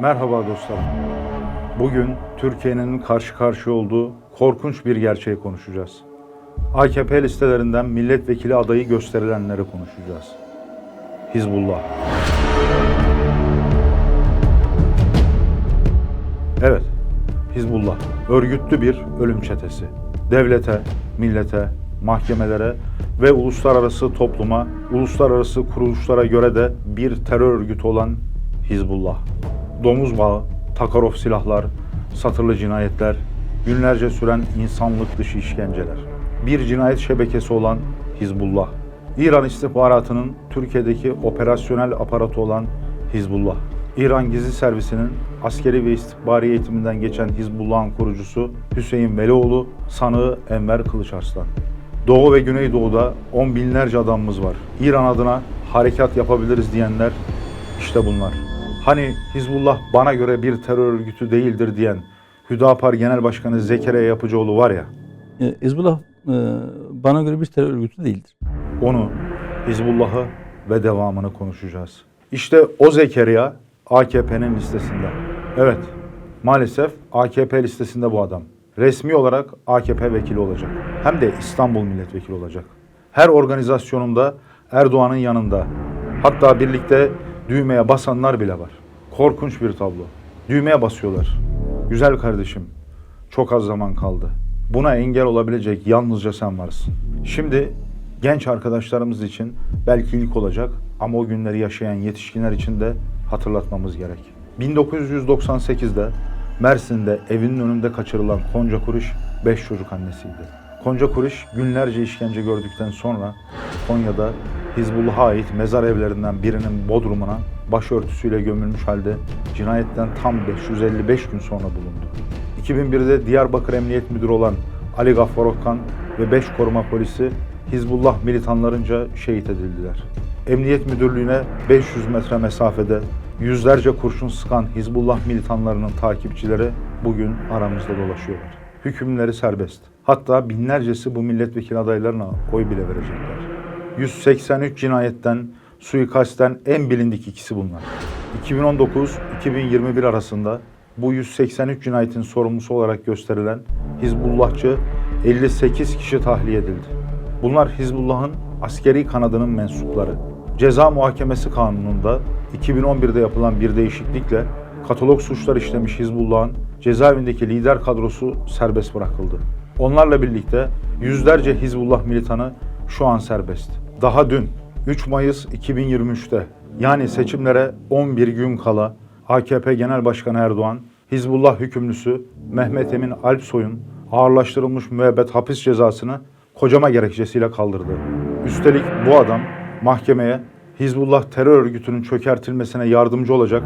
Merhaba dostlarım. Bugün Türkiye'nin karşı karşıya olduğu korkunç bir gerçeği konuşacağız. AKP listelerinden milletvekili adayı gösterilenleri konuşacağız. Hizbullah. Evet, Hizbullah örgütlü bir ölüm çetesi. Devlete, millete, mahkemelere ve uluslararası topluma, uluslararası kuruluşlara göre de bir terör örgütü olan Hizbullah. Domuz bağı, Takarov silahlar, satırlı cinayetler, günlerce süren insanlık dışı işkenceler. Bir cinayet şebekesi olan Hizbullah. İran istihbaratının Türkiye'deki operasyonel aparatı olan Hizbullah. İran Gizli Servisi'nin askeri ve istihbari eğitiminden geçen Hizbullah'ın kurucusu Hüseyin Velioğlu, sanığı Enver Kılıçarslan. Doğu ve Güneydoğu'da on binlerce adamımız var. İran adına harekat yapabiliriz diyenler işte bunlar. Hani Hizbullah bana göre bir terör örgütü değildir diyen Hüdapar Genel Başkanı Zekeriya Yapıcıoğlu var ya, E, Hizbullah e, bana göre bir terör örgütü değildir. onu, Hizbullah'ı ve devamını konuşacağız. İşte o Zekeriya AKP'nin listesinde. Evet, maalesef AKP listesinde bu adam. Resmi olarak AKP vekili olacak. Hem de İstanbul milletvekili olacak. Her organizasyonunda Erdoğan'ın yanında. Hatta birlikte düğmeye basanlar bile var. Korkunç bir tablo. Düğmeye basıyorlar. Güzel kardeşim, çok az zaman kaldı. Buna engel olabilecek yalnızca sen varsın. Şimdi genç arkadaşlarımız için belki ilk olacak ama o günleri yaşayan yetişkinler için de hatırlatmamız gerek. 1998'de Mersin'de evinin önünde kaçırılan Konca Kuruş 5 çocuk annesiydi. Konca Kuruş günlerce işkence gördükten sonra Konya'da Hizbullah'a ait mezar evlerinden birinin bodrumuna başörtüsüyle gömülmüş halde cinayetten tam 555 gün sonra bulundu. 2001'de Diyarbakır Emniyet Müdürü olan Ali Gaffar Okkan ve 5 koruma polisi Hizbullah militanlarınca şehit edildiler. Emniyet Müdürlüğü'ne 500 metre mesafede yüzlerce kurşun sıkan Hizbullah militanlarının takipçileri bugün aramızda dolaşıyorlar. Hükümleri serbest. Hatta binlercesi bu milletvekili adaylarına oy bile verecekler. 183 cinayetten, suikastten en bilindik ikisi bunlar. 2019-2021 arasında bu 183 cinayetin sorumlusu olarak gösterilen Hizbullahçı 58 kişi tahliye edildi. Bunlar Hizbullah'ın askeri kanadının mensupları. Ceza Muhakemesi Kanunu'nda 2011'de yapılan bir değişiklikle katalog suçlar işlemiş Hizbullah'ın cezaevindeki lider kadrosu serbest bırakıldı. Onlarla birlikte yüzlerce Hizbullah militanı şu an serbest. Daha dün 3 Mayıs 2023'te yani seçimlere 11 gün kala AKP Genel Başkanı Erdoğan, Hizbullah hükümlüsü Mehmet Emin Alpsoy'un ağırlaştırılmış müebbet hapis cezasını kocama gerekçesiyle kaldırdı. Üstelik bu adam mahkemeye Hizbullah terör örgütünün çökertilmesine yardımcı olacak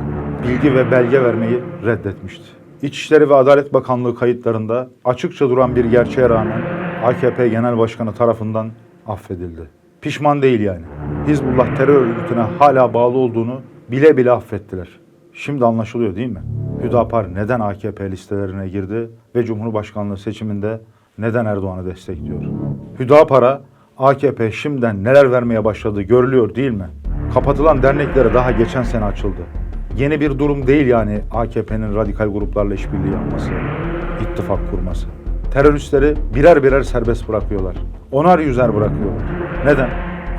bilgi ve belge vermeyi reddetmişti. İçişleri ve Adalet Bakanlığı kayıtlarında açıkça duran bir gerçeğe rağmen AKP Genel Başkanı tarafından affedildi. Pişman değil yani. Hizbullah terör örgütüne hala bağlı olduğunu bile bile affettiler. Şimdi anlaşılıyor değil mi? Hüdapar neden AKP listelerine girdi ve Cumhurbaşkanlığı seçiminde neden Erdoğan'ı destekliyor? Hüdapar'a AKP şimdiden neler vermeye başladığı görülüyor değil mi? Kapatılan derneklere daha geçen sene açıldı. Yeni bir durum değil yani AKP'nin radikal gruplarla işbirliği yapması, ittifak kurması. Teröristleri birer birer serbest bırakıyorlar. Onar yüzer bırakıyorlar. Neden?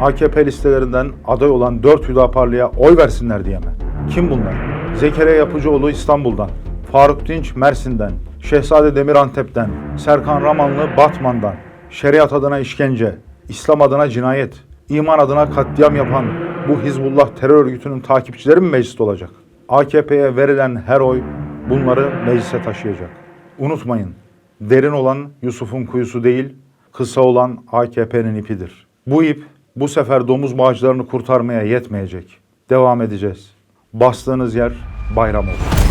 AKP listelerinden aday olan dört Hüdaparlı'ya oy versinler diye mi? Kim bunlar? Zekeriya Yapıcıoğlu İstanbul'dan, Faruk Dinç Mersin'den, Şehzade Demir Antep'ten, Serkan Ramanlı Batman'dan, şeriat adına işkence, İslam adına cinayet, iman adına katliam yapan bu Hizbullah terör örgütünün takipçileri mi mecliste olacak? AKP'ye verilen her oy bunları meclise taşıyacak. Unutmayın, derin olan Yusuf'un kuyusu değil, kısa olan AKP'nin ipidir. Bu ip bu sefer domuz bağcılarını kurtarmaya yetmeyecek. Devam edeceğiz. Bastığınız yer bayram olsun.